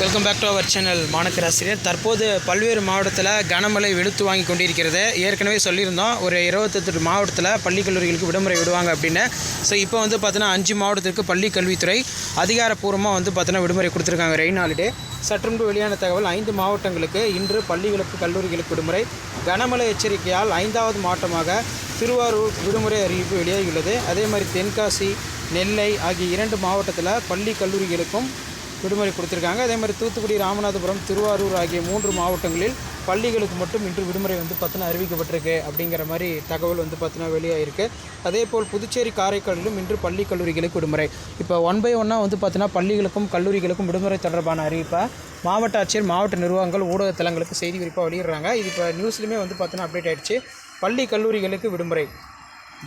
Welcome back to our channel மாணக்கராசிரியர் தற்போது பல்வேறு மாவட்டத்தில் கனமழை வெளுத்து வாங்கி கொண்டிருக்கிறது. ஏற்கனவே சொல்லியிருந்தோம் ஒரு இருபத்தெட்டு மாவட்டத்தில் பள்ளி கல்லூரிகளுக்கு விடுமுறை விடுவாங்க அப்படின்னு. ஸோ இப்போ வந்து பார்த்தீங்கன்னா அஞ்சு மாவட்டத்திற்கு பள்ளி கல்வித்துறை அதிகாரப்பூர்வமாக வந்து பார்த்தீங்கன்னா விடுமுறை கொடுத்துருக்காங்க ரெயின் ஹாலிடே சற்றுமுன்பு வெளியான தகவல் ஐந்து மாவட்டங்களுக்கு இன்று பள்ளிகளுக்கு கல்லூரிகளுக்கு விடுமுறை. கனமழை எச்சரிக்கையால் ஐந்தாவது மாவட்டமாக திருவாரூர் விடுமுறை அறிவிப்பு வெளியாகியுள்ளது. அதே மாதிரி தென்காசி நெல்லை ஆகிய இரண்டு மாவட்டத்தில் பள்ளி கல்லூரிகளுக்கும் விடுமுறை கொடுத்துருக்காங்க. அதே மாதிரி தூத்துக்குடி ராமநாதபுரம் திருவாரூர் ஆகிய மூன்று மாவட்டங்களில் பள்ளிகளுக்கு மட்டும் இன்று விடுமுறை வந்து பார்த்தோன்னா அறிவிக்கப்பட்டிருக்கு அப்படிங்கிற மாதிரி தகவல் வந்து பார்த்தீங்கன்னா வெளியாகிருக்கு அதே போல் புதுச்சேரி காரைக்காலிலும் இன்று பள்ளி கல்லூரிகளுக்கு விடுமுறை. இப்போ ஒன் பை ஒன்னாக வந்து பார்த்தீங்கன்னா பள்ளிகளுக்கும் கல்லூரிகளுக்கும் விடுமுறை தொடர்பான அறிவிப்பை மாவட்ட ஆட்சியர் மாவட்ட நிர்வாகங்கள் ஊடக தளங்களுக்கு செய்தி குறிப்பாக வெளியிடுறாங்க. இது இப்போ நியூஸ்லையுமே வந்து பார்த்தீங்கன்னா அப்டேட் ஆயிடுச்சு. பள்ளி கல்லூரிகளுக்கு விடுமுறை.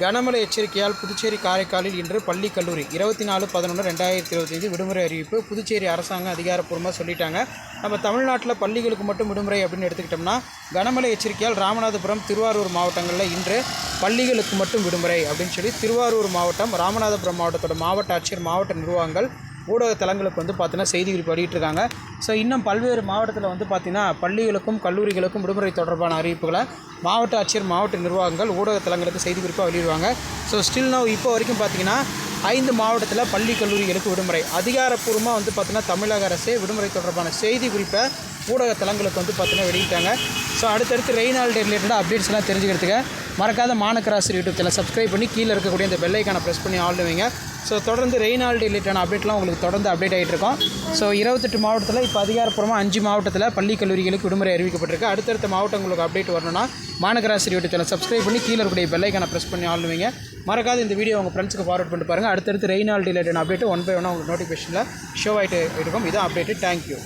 கனமழை எச்சரிக்கையால் புதுச்சேரி காரைக்காலில் இன்று பள்ளி கல்லூரி இருபத்தி நாலு பதினொன்று ரெண்டாயிரத்தி இருபத்தைந்து விடுமுறை அறிவிப்பு. புதுச்சேரி அரசாங்கம் அதிகாரப்பூர்வமாக சொல்லிட்டாங்க. நம்ம தமிழ்நாட்டில் பள்ளிகளுக்கு மட்டும் விடுமுறை அப்படின்னு எடுத்துக்கிட்டோம்னா கனமழை எச்சரிக்கையால் ராமநாதபுரம் திருவாரூர் மாவட்டங்களில் இன்று பள்ளிகளுக்கு மட்டும் விடுமுறை அப்படின்னு சொல்லி திருவாரூர் மாவட்டம் ராமநாதபுரம் மாவட்டத்தோட மாவட்ட ஆட்சியர் மாவட்ட நிர்வாகங்கள் ஊடக தளங்களுக்கு வந்து பார்த்தீங்கன்னா செய்தி குறிப்பு வெளியிட்டிருக்காங்க. ஸோ இன்னும் பல்வேறு மாவட்டத்தில் வந்து பார்த்திங்கன்னா பள்ளிகளுக்கும் கல்லூரிகளுக்கும் விடுமுறை தொடர்பான அறிவிப்புகளை மாவட்ட ஆட்சியர் மாவட்ட நிர்வாகங்கள் ஊடக தளங்களுக்கு செய்தி குறிப்பாக வெளியிடுவாங்க. ஸோ ஸ்டில் நோ இப்போ வரைக்கும் பார்த்தீங்கன்னா ஐந்து மாவட்டத்தில் பள்ளி கல்லூரிகளுக்கு விடுமுறை. அதிகாரப்பூர்வமாக வந்து பார்த்திங்கன்னா தமிழக அரசே விடுமுறை தொடர்பான செய்தி குறிப்பை ஊடக தளங்களுக்கு வந்து பார்த்திங்கன்னா வெளியிட்டாங்க. ஸோ அடுத்தடுத்து ரெயின் ஹாலிடே ரிலேட்டடாக அப்டேட்ஸ்லாம் தெரிஞ்சுக்கிறதுக்கு மறக்காத மாநகராசி யூடியூப் சேனல் சப்ஸ்கிரைப் பண்ணி கீழே இருக்கக்கூடிய இந்த பெல்லைக்கான ப்ரெஸ் பண்ணி ஆள் வைங்க ஸோ தொடர்ந்து ரெயின் ஹாலிடே ரிலேட்டான அப்டேட்லாம் உங்களுக்கு தொடர்ந்து அப்டேட் ஆகிட்டு இருக்கோம். ஸோ இருபத்தெட்டு மாவட்டத்தில் இப்போ அதிகாரப்பூர்வமாக அஞ்சு மாவட்டத்தில் பள்ளி கல்லூரிகளுக்கு விடுமுறை அறிவிக்கப்பட்டிருக்கு. அடுத்தடுத்த மாவட்டங்களுக்கு அப்டேட் வரணும்னா மாநகராசி யூடியூப் சேனல் சப்ஸ்கிரைப் பண்ணி கீழே இருக்கக்கூடிய பெல்லைக்கான ப்ரெஸ் பண்ணி ஆள் வைங்க மறக்காத இந்த வீடியோ உங்கள் ஃப்ரெண்ட்ஸுக்கு ஃபார்வர்ட் பண்ணிட்டு பாருங்கள் அடுத்தடுத்து ரெயின் ரிலேட்டட் ரிலேட்டான அப்டேட் ஒன் பை ஒன்னாக உங்களுக்கு நோட்டிஃபிகேஷனில் ஷோ ஆகிட்டு இருக்கும். இதான் அப்டேட்டு தேங்க்யூ